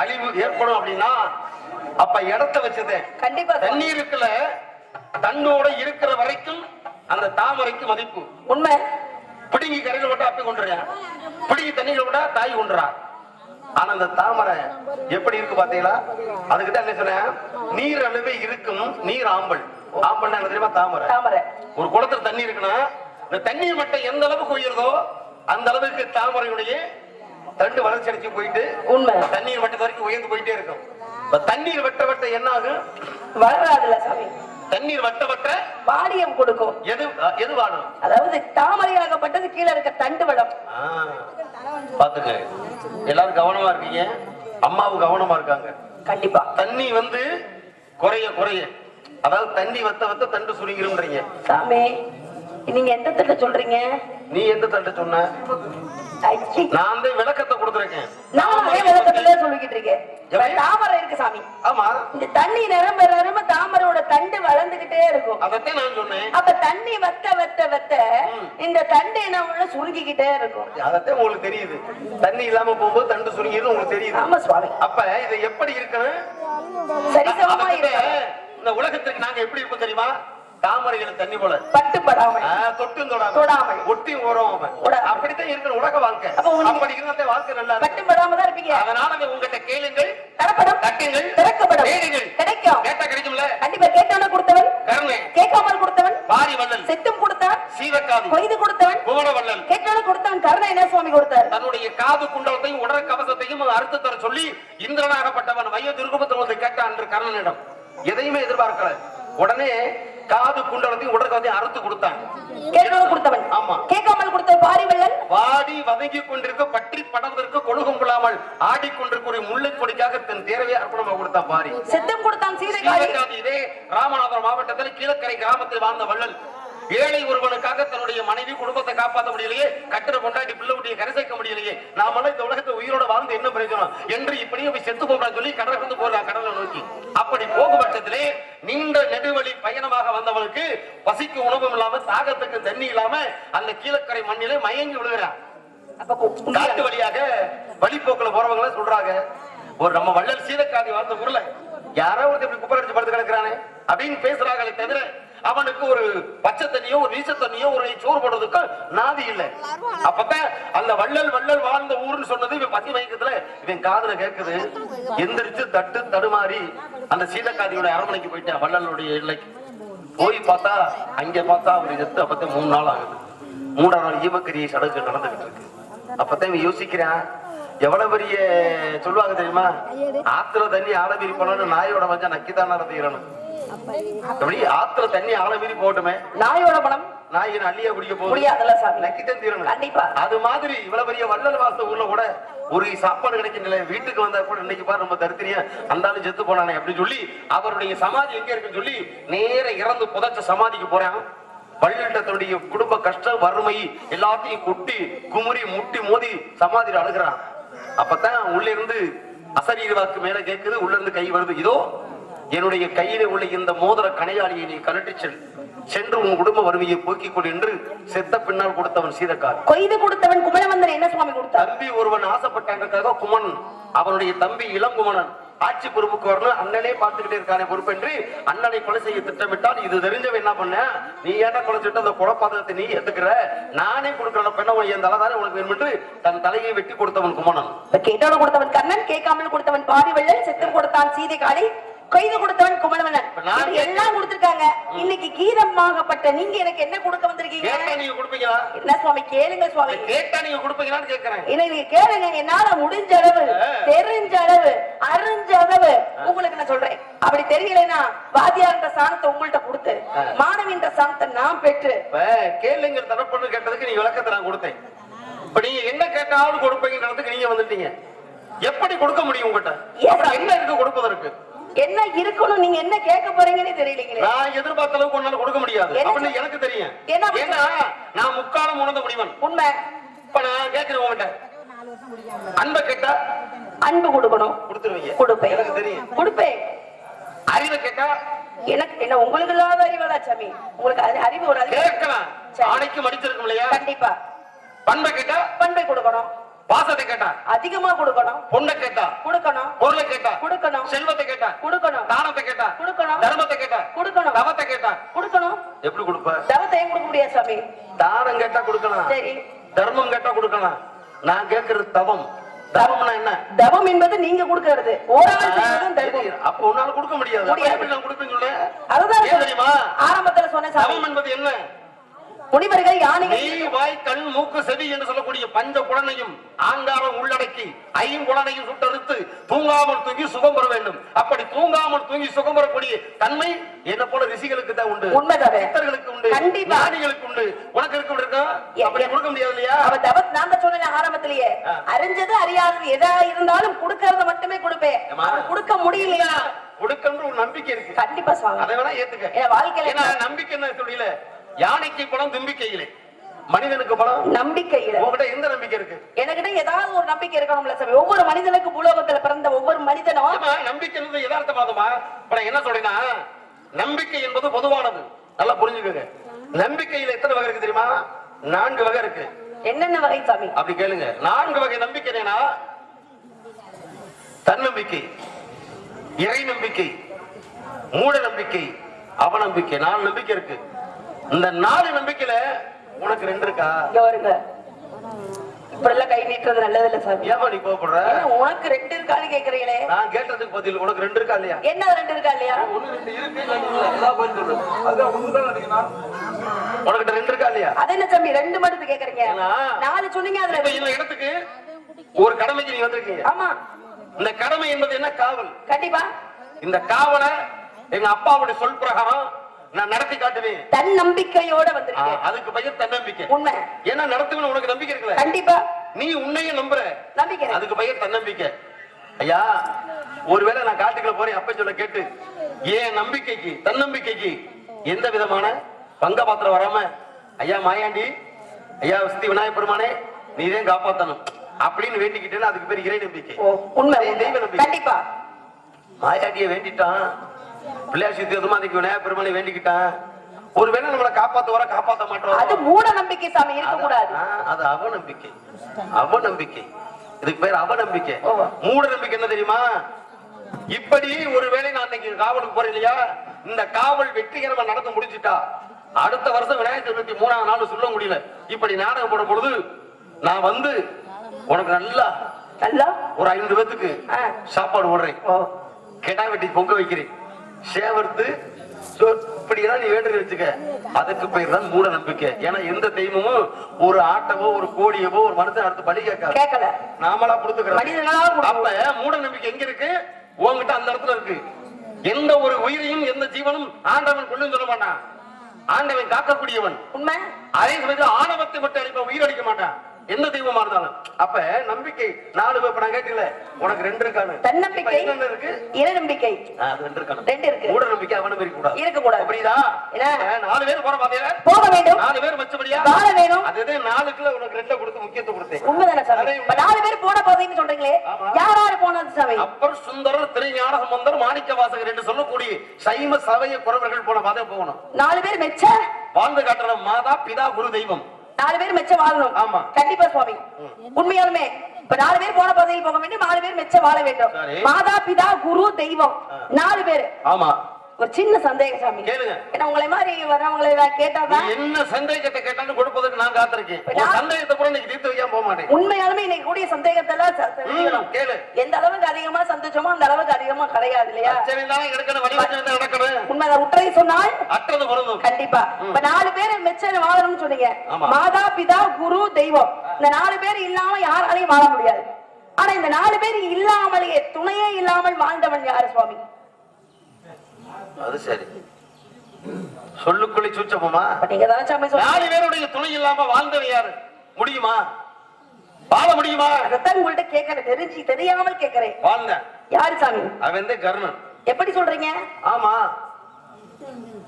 அழிவு ஏற்படும் அப்படின்னா அப்ப இடத்த வச்சதே கண்டிப்பா. தண்ணீருக்குள்ள தண்ணோட இருக்கிற வரைக்கும் அந்த தாமரைக்கு மதிப்பு. உண்மை. பிடுங்கி கரையில விட்டா அப்பி கொண்டுறேன் பிடுங்கி தண்ணியில விட்டா தாய் கொண்டுறா. ஆனா அந்த தாமரை எப்படி இருக்கு பாத்தீங்களா? அதுக்கிட்ட என்ன சொன்னேன்? நீர் அளவே இருக்கும் நீர் ஆம்பல். ஆம்பல்னா என்ன தெரியுமா? தாமரை. தாமரை. ஒரு குளத்துல தண்ணி இருக்குன்னா இந்த தண்ணீர் மட்டம் எந்த அளவுக்கு உயருதோ அந்த அளவுக்கு தாமரையுடைய தண்டு வளர்ச்சி அடைச்சு போயிட்டு உண்மை. தண்ணீர் மட்டத்து வரைக்கும் உயர்ந்து போயிட்டே இருக்கும். இப்ப தண்ணீர் வெட்ட வெட்ட என்ன ஆகும் வளராதுல சாமி. தண்ணீர் வட்ட வட்ட கொடுக்கும். எது எது வாடும் அதாவது தாமரையாகப்பட்டது கீழே இருக்க தண்டு வளம். ஆ, பாத்துக்க எல்லாரும் கவனமா இருக்கீங்க. அம்மாவும் கவனமா இருக்காங்க. கண்டிப்பா. தண்ணி வந்து குறைய குறைய. அதாவது தண்ணி வத்த வத்த தண்டு சுருங்கிரும்ன்றீங்க. சாமி நீங்க எந்த திட்ட சொல்றீங்க? நீ எந்த தண்டு சொன்ன. நான் தான் விளக்கத்தை கொடுத்துருக்கேன். நான் அதே விளக்கத்திலே சொல்லிக்கிட்டு இருக்கேன்? தாமரை இருக்கு சாமி. ஆமா. இந்த தண்ணி நிரம்ப நிரம்ப தாமரையோட தண்டு வளர்ந்துகிட்டே இருக்கும். அதத்தான் நான் சொன்னேன். அப்ப தண்ணி வத்த வத்த வத்த இந்த தண்டு என்ன உள்ள சுருங்கிக்கிட்டே இருக்கும். அதத்தான் உங்களுக்கு தெரியுது. தண்ணி இல்லாம போகும்போது தண்டு சுருங்கிது உங்களுக்கு தெரியுது. ஆமா சுவாமி. அப்ப இது எப்படி இருக்கணும்? சரிசமமா இருக்கும் இந்த உலகத்துக்கு நாங்க எப்படி இருப்போம் தெரியுமா? தாமரையில தண்ணி போல. பட்டுப்படாமல் ஆ, தொட்டும் தொடாம. தொடாமல். ஒட்டி ஓரவன் உட- அப்படித்தான் இருக்கிற உலக வாழ்க்கை. அப்படி இருந்தா வாழ்க்கை நல்லா இருக்கும். பட்டுப்படாம தான் இருப்பீங்க. அதனால அதை உங்ககிட்ட கேளுங்கள் தரப்படும் தட்டுங்கள் திறக்கப்படும். தேடுங்கள். கிடைக்கும். கேட்டா கிடைக்கும்ல? கண்டிப்பா கேட்டவன கொடுத்தவன் கருணை. கேட்காமல் கொடுத்தவன் பாரி வள்ளல். செத்தும் கொடுத்தான் சீவக்காதி. கொய்து கொடுத்தவன் புவன வள்ளல். கேட்டவன கொடுத்தவன் கருணை என்ன சுவாமி கொடுத்தார்? தன்னுடைய காது குண்டலத்தையும் உடல் கவசத்தையும் அறுத்து தர சொல்லி இந்திரனாகப்பட்டவன் வைய திருகுபத்தில் வந்து கேட்டான் என்று கர்ணனிடம். எதையுமே எதிர்பார்க்கல. உடனே காது குண்டலத்தையும் உடல் கவசத்தையும் அறுத்து கொடுத்தான் கேட்டவன கொடுத்தவன். ஆமா. கேட்காமல் கொடுத்த பாரி வள்ளல் வாடி வதங்கி கொண்டிருக்க பற்றி படவதற்கு கொழுகும் கொள்ளாமல் ஆடிக்கொண்டிருக்க ஒரு முல்லை கொடிக்காக தன் தேரவே அர்ப்பணமாக கொடுத்தான் பாரி. செத்தும் கொடுத்தான் சீதை காளி. சீவகாதி இதே ராமநாதபுரம் மாவட்டத்தில் கீழக்கரை கிராமத்தில் வாழ்ந்த வள்ளல். ஏழை ஒருவனுக்காக தன்னுடைய மனைவி குடும்பத்தை காப்பாற்ற முடியலையே கட்டிட கொண்டாடி பிள்ளை குட்டியை கரை சேர்க்க முடியலையே நாமெல்லாம் இந்த உலகத்தை உயிரோட வாழ்ந்து என்ன பிரயோஜனம் என்று இப்படியே போய் செத்து போறான் சொல்லி கடலை வந்து போறான் கடலை நோக்கி. அப்படி போகும் பட்சத்திலே நீண்ட நெடுவழி பயணமாக வந்தவனுக்கு பசிக்கு உணவும் இல்லாம தாகத்துக்கு தண்ணி இல்லாம அந்த கீழக்கரை மண்ணிலே மயங்கி விழுகிறான். காட்டு வழியாக வழிப்போக்குல போறவங்க சொல்றாங்க ஒரு நம்ம வள்ளல் சீதக்காதி வாழ்ந்த ஊர்ல யாரோ ஒருத்தர் இப்படி குப்பை அடிச்சு படுத்து கிடக்குறானே அப்படின்னு பேசுறாங்களே தவிர அவனுக்கு ஒரு பச்சை தண்ணியோ ஒரு வீச தண்ணியோ ஒரு சோறு போடுறதுக்கு நாதி இல்ல. அப்பதான் அந்த வள்ளல் வள்ளல் வாழ்ந்த ஊர்னு சொன்னது இவன் பசி மயக்கத்துல இவன் காதுல கேக்குது. எந்திரிச்சு தட்டு தடுமாறி அந்த சீதக்காதியோட அரண்மனைக்கு போயிட்டான் வள்ளலுடைய எல்லைக்கு. போய் பார்த்தா அங்க பார்த்தா அவர் செத்து. அப்பதான் மூணு நாள் ஆகுது. மூணாம் நாள் ஈமக்கரிய சடங்கு நடந்துகிட்டு இருக்கு. அப்பதான் இவன் யோசிக்கிறான் எவ்வளவு பெரிய சொல்லுவாங்க தெரியுமா? ஆத்துல தண்ணி ஆழமீறி போனாலும் நாயோட வச்சா நக்கிதான் நடத்திக்கிறணும் ஆத்துல தண்ணி ஆழமீறி போட்டுமே நாயோட பணம் நாய் என்ன அள்ளியா குடிக்க போகுது? முடியாதுல்ல சாமி. நக்கித்தான் தீரணும். கண்டிப்பா. அது மாதிரி இவ்வளவு பெரிய வள்ளல் வாச ஊர்ல கூட ஒரு சாப்பாடு கிடைக்கல வீட்டுக்கு வந்தா கூட இன்னைக்கு பாரு நம்ம தரித்திரியா அந்தாலும் செத்து போனானே அப்படின்னு சொல்லி அவருடைய சமாதி எங்க இருக்குன்னு சொல்லி நேர இறந்து புதைச்ச சமாதிக்கு போறான். வள்ளல்ட்ட தன்னுடைய குடும்ப கஷ்டம் வறுமை எல்லாத்தையும் கொட்டி குமுறி முட்டி மோதி சமாதியில அழுகிறான். அப்பதான் உள்ள இருந்து அசரீர வாக்கு மேல கேக்குது உள்ள இருந்து கை வருது. இதோ என்னுடைய கையில உள்ள இந்த மோதிர கணையாளியை நீ கழட்டி செல். சென்று உன் குடும்ப வறுமையை போக்கிக் கொள் என்று செத்த பின்னால் கொடுத்தவன் சீதக்கார். கொய்து கொடுத்தவன் குமரவந்தன் என்ன சுவாமி கொடுத்தார்? தம்பி ஒருவன் ஆசைப்பட்டான்றதுக்காக குமன். அவனுடைய தம்பி இளங்குமணன் ஆட்சி பொறுப்புக்கு வரணும். அண்ணனே பார்த்துக்கிட்டே இருக்கானே பொறுப்பென்று அண்ணனை கொலை செய்ய திட்டமிட்டால் இது தெரிஞ்சவன் என்ன பண்ண? நீ ஏன்டா கொலை செய்யிட்டு அந்த குலப்பாதகத்தை நீ ஏத்துக்கிற? நானே கொடுக்கிற பெண்ணவன் என் தலைதானே உனக்கு வேணும் என்று தன் தலையை வெட்டி கொடுத்தவன் குமணன். கேட்டவன கொடுத்தவன் கர்ணன் கேட்காமல் கொடுத்தவன் பாரி வள்ளல் செத்தும் கொடுத்தான் சீதை காளி கொய்து கொடுத்தவன் குமரவனன் எல்லாம் கொடுத்திருக்காங்க. இன்னைக்கு கீதமாகப்பட்ட நீங்க எனக்கு என்ன கொடுக்க வந்திருக்கீங்க? என்ன சுவாமி? கேளுங்க சுவாமி. கேட்டா நீங்க கொடுப்பீங்களான்னு கேட்கிறேன். நீங்க கேளுங்க. என்னால முடிஞ்ச அளவு தெரிஞ்ச அளவு அறிஞ்ச அளவு உங்களுக்கு நான் சொல்றேன். அப்படி தெரியலைன்னா வாத்தியார்ன்ற சாணத்தை உங்கள்ட்ட கொடுத்து மாணவின்ற சாணத்தை நான் பெற்று கேளுங்க தரப்புன்னு கேட்டதுக்கு நீ விளக்கத்தை நான் கொடுத்தேன். இப்ப நீங்க என்ன கேட்டாலும் கொடுப்பீங்கன்றதுக்கு நீங்க வந்துட்டீங்க. எப்படி கொடுக்க முடியும் உங்ககிட்ட. என்ன இருக்கு கொடுப்பதற்கு? என்ன இருக்கணும் நீங்க என்ன கேட்க போறீங்கன்னு தெரியலீங்களே. நான் எதிர்பார்த்த அளவுக்கு ஒன்னால கொடுக்க முடியாது. அப்படின்னு எனக்கு தெரியும். என்ன? ஏன்னா நான் முக்காலம் உணர்ந்த முடிவன் உண்மை. இப்ப நான் கேட்கிறேன் உங்ககிட்ட. அன்பை கேட்டா அன்பு கொடுக்கணும். கொடுத்துருவீங்க. கொடுப்பேன். எனக்கு தெரியும். கொடுப்பேன். அறிவை கேட்டா எனக்கு என்ன உங்களுக்கு இல்லாத அறிவலா சாமி? உங்களுக்கு அறிவு ஒரு அறிவு. கேட்கலாம். ஆணைக்கு மடிச்சிருக்கும் இல்லையா? கண்டிப்பா. பண்பை கேட்டா பண்பை கொடுக்கணும். பாசத்தை கேட்டா அதிகமா கொடுக்கணும். பொண்ணை கேட்டா கொடுக்கணும். பொருளை கொடுக்கணும். தானத்தை கேட்டா கொடுக்கணும். தர்மத்தை கேட்டா கொடுக்கணும். தவத்தை கேட்டா கொடுக்கணும். எப்படி கொடுப்ப தவத்தை ஏன் கொடுக்க முடியாது சாமி? தானம் கேட்டா கொடுக்கலாம். சரி. தர்மம் கேட்டா கொடுக்கலாம். நான் கேட்கறது தவம். தவம்னா என்ன? தவம் என்பது நீங்க கொடுக்கறது. ஓராள் செய்வதும் தர்மம். அப்ப உன்னால கொடுக்க முடியாது. முடியாது. சொல்லு? அதுதான் தெரியுமா? ஆரம்பத்துல சொன்ன தவம் என்பது என்ன? முனிவர்கள் யானைகள் வாய் கண் மூக்கு செவி என்று சொல்லக்கூடிய பஞ்ச புலனையும் ஆங்காரம் உள்ளடக்கி ஐம்புலனையும் சுட்டறுத்து தூங்காமல் தூங்கி சுகம் பெற வேண்டும். அப்படி தூங்காமல் தூங்கி சுகம் பெறக்கூடிய தன்மை என்ன போல ரிஷிகளுக்கு தான் உண்டு? சித்தர்களுக்கு உண்டு. கண்டிப்பா. ஞானிகளுக்கு உண்டு. உனக்கு இருக்க இருக்கா? அப்படி கொடுக்க முடியாது இல்லையா அவ தவத் நான் சொன்னேன் ஆரம்பத்திலேயே. அறிஞ்சது அறியாதது எதா இருந்தாலும் கொடுக்கறத மட்டுமே கொடுப்பேன். கொடுக்க முடியலையா? கொடுக்கன்ற ஒரு நம்பிக்கை இருக்கு. கண்டிப்பா சுவாமி. அதை வேணா ஏத்துக்க. வாழ்க்கையில நம்பிக்கை என்ன சொல்லல யானைக்கு பணம் தும்பிக்கையிலே மனிதனுக்கு பணம்? நம்பிக்கையில. உங்ககிட்ட எந்த நம்பிக்கை இருக்கு? எனக்கிட்ட ஏதாவது ஒரு நம்பிக்கை இருக்கணும்ல சாமி. ஒவ்வொரு மனிதனுக்கு பூலோகத்துல பிறந்த ஒவ்வொரு மனிதனும் நம்பிக்கை என்பது யதார்த்தமாதமா இப்ப நான் என்ன சொல்றேன்னா நம்பிக்கை என்பது பொதுவானது. நல்லா புரிஞ்சுக்கோங்க. நம்பிக்கையில எத்தனை வகை இருக்கு தெரியுமா? நான்கு வகை இருக்கு. என்னென்ன வகை சாமி? அப்படி கேளுங்க. நான்கு வகை நம்பிக்கை என்னன்னா தன்னம்பிக்கை இறை நம்பிக்கை மூட நம்பிக்கை அவநம்பிக்கை. நாலு நம்பிக்கை இருக்கு. இந்த நாலு நம்பிக்கையில உனக்கு ரெண்டு இருக்கா? இங்க வருங்க. கை நீட்டுறது நல்லது இல்ல சாமி. ஏமா நீ கோவப்படுற? என்ன உனக்கு ரெண்டு இருக்கான்னு கேக்குறீங்களே. நான் கேட்டதுக்கு பதில் உனக்கு ரெண்டு இருக்கா இல்லையா? என்ன ரெண்டு இருக்கா இல்லையா? ஒண்ணு ரெண்டு இருக்கு. அதான் ரெண்டு இருக்கா இல்லையா? அது என்ன சாமி ரெண்டு மட்டும் கேக்குறீங்க? நாலு சொன்னீங்க அதுல. இந்த இடத்துக்கு ஒரு கடமைக்கு நீ வந்திருக்கீங்க. ஆமா. இந்த கடமை என்பது என்ன? காவல். கண்டிப்பா. இந்த காவலை எங்க அப்பாவுடைய சொல் பிரகாரம் நான் நடத்தி காட்டுவேன். தன் நம்பிக்கையோட வந்திருக்கேன். அதுக்கு பெயர் தன்னம்பிக்கை. உண்மை. ஏன்னா நடத்துவேன் உனக்கு நம்பிக்கை இருக்குல்ல? கண்டிப்பா. நீ உன்னையும் நம்புற. நம்பிக்கை. அதுக்கு பெயர் தன்னம்பிக்கை. ஐயா ஒருவேளை நான் காட்டுக்குள்ள போறேன் அப்ப சொல்ல கேட்டு. ஏன் நம்பிக்கைக்கு தன்னம்பிக்கைக்கு எந்த விதமான பங்க பாத்திரம் வராம ஐயா மாயாண்டி ஐயா சித்தி விநாயகப் பெருமானே நீதான் காப்பாத்தணும் அப்படின்னு வேண்டிக்கிட்டேன்னா அதுக்கு பேர் இறை நம்பிக்கை. உண்மை தெய்வ உண்மை. நம்பிக்கை. கண்டிப்பா. மாயாண்டிய வேண்டிட்டான். பிள்ளையார் சித்தி அதுக்கு விநாயகப் பெருமானை வேண்டிக்கிட்டான் ஒருவேளை நம்மளை காப்பாத்த வர காப்பாத்த மாட்டோம். அது மூட நம்பிக்கை சாமி இருக்க கூடாது. அது அவநம்பிக்கை. அவநம்பிக்கை. இதுக்கு பேர் அவநம்பிக்கை. மூட நம்பிக்கை என்ன தெரியுமா? இப்படி ஒருவேளை நான் இன்னைக்கு காவலுக்கு போறேன் இல்லையா? இந்த காவல் வெற்றிகரமா நடந்து முடிஞ்சிட்டா அடுத்த வருஷம் விநாயகர் சதுர்த்தி மூணாவது நாள் சொல்ல முடியல. இப்படி நாடகம் போடும் பொழுது நான் வந்து உனக்கு நல்லா நல்லா? ஒரு ஐந்து பேத்துக்கு. சாப்பாடு போடுறேன். கெடா வெட்டி பொங்க வைக்கிறேன். சேவர்த்து இப்படியெல்லாம் நீ வேண்டுதல் வச்சுக்க. அதுக்கு பேர் தான் மூட நம்பிக்கை ஏன்னா எந்த தெய்வமும் ஒரு ஆட்டவோ ஒரு கோழியவோ ஒரு மனுஷன் அடுத்து பலி கேட்காது. நாமளா கொடுத்துக்கிறோம். அப்ப மூட நம்பிக்கை எங்க இருக்கு? உன்கிட்ட அந்த இடத்துல இருக்கு. எந்த ஒரு உயிரையும் எந்த ஜீவனும் ஆண்டவன் கொள்ளும் சொல்ல மாட்டான். ஆண்டவன் காக்கக்கூடியவன். உண்மை. அதே சமயத்துல ஆணவத்தை மட்டும் அடிப்ப உயிர் அடிக்க மாட்டான். எந்த தெய்வமா இருந்தாலும். அப்ப நம்பிக்கை நாலு இப்ப நான் கேட்டீங்களே உனக்கு ரெண்டு இருக்கானு தன்னம்பிக்கை இருக்கு? இறை நம்பிக்கை அது ரெண்டு இருக்கானு ரெண்டு இருக்கு. மூட நம்பிக்கை அவனும் இருக்க கூடாது இருக்கக்கூடாது. புரியுதா? என்ன? ஆ, நாலு பேர் போற பாத்தீங்களா போக வேண்டும். நாலு பேர் மச்சபடியா? வாழ வேணும் அதுதே நாலுக்குள்ள உனக்கு ரெண்ட கொடுத்து முக்கியத்துவம் கொடுத்தேன். உண்மைதானே சாமி? நாலு பேர் போன பாதைன்னு சொல்றீங்களே. யார் யாரு போனது சாமி? அப்பர் சுந்தரர் திருஞான சம்பந்தர் மாணிக்க வாசகர் என்று சொல்லக்கூடிய சைம சமய குறவர்கள் போன பாதை போகணும். நாலு பேர் மெச்ச? வாழ்ந்து காட்டுற மாதா பிதா குரு தெய்வம். நாலு பேர் மெச்ச வாழணும். ஆமா. கண்டிப்பா சுவாமி. உண்மையாலுமே இப்ப நாலு பேர் போன பாதையில் போக வேண்டும் நாலு பேர் மெச்ச வாழ வேண்டும். மாதா பிதா குரு தெய்வம். நாலு பேர். ஆமா. ஒரு சின்ன சந்தேகம் சாமி. கேளுங்க. ஏன்னா உங்களை மாதிரி நீ கேட்டாதான் என்ன சந்தேகத்தை கேட்டாலும் கொடுப்பதற்கு நான் காத்திருக்கேன். சந்தேகத்தை கூட இன்னைக்கு தீர்த்து வைக்காம போக மாட்டேன். உண்மையாலுமே இன்னைக்கு கூடிய சந்தேகத்தை எல்லாம் ச- தெரிஞ்சுக்கணும். ம், கேளு. எந்த அளவுக்கு அதிகமா சந்திச்சோமோ அந்த அளவுக்கு அதிகமா கிடையாது இல்லையா? உண்மைதான். உற்றை சொன்னால் அற்றது பொருந்தும். கண்டிப்பா. இப்ப நாலு பேர் மெச்ச வாழணும்னு சொன்னீங்க. மாதா பிதா குரு தெய்வம். இந்த நாலு பேர் இல்லாம யாராலையும் வாழ முடியாது. ஆனா இந்த நாலு பேர் இல்லாமலேயே துணையே இல்லாமல் வாழ்ந்தவன் யாரு சுவாமி? அது சரி. சொல்லுக்குள்ளே சூச்சமா இப்ப நீங்க தான் சாமி சொல்லுங்க நாலு பேருடைய துணை இல்லாம வாழ்ந்தவன் யாரு? முடியுமா? வாழ முடியுமா? அதைத்தான் உங்கள்ட்ட கேட்கறேன். தெரிஞ்சு தெரியாமல் கேட்கறேன். வாழ்ந்தேன் யாரு சாமி? அவன் வந்து கர்ணன். எப்படி சொல்றீங்க? ஆமா.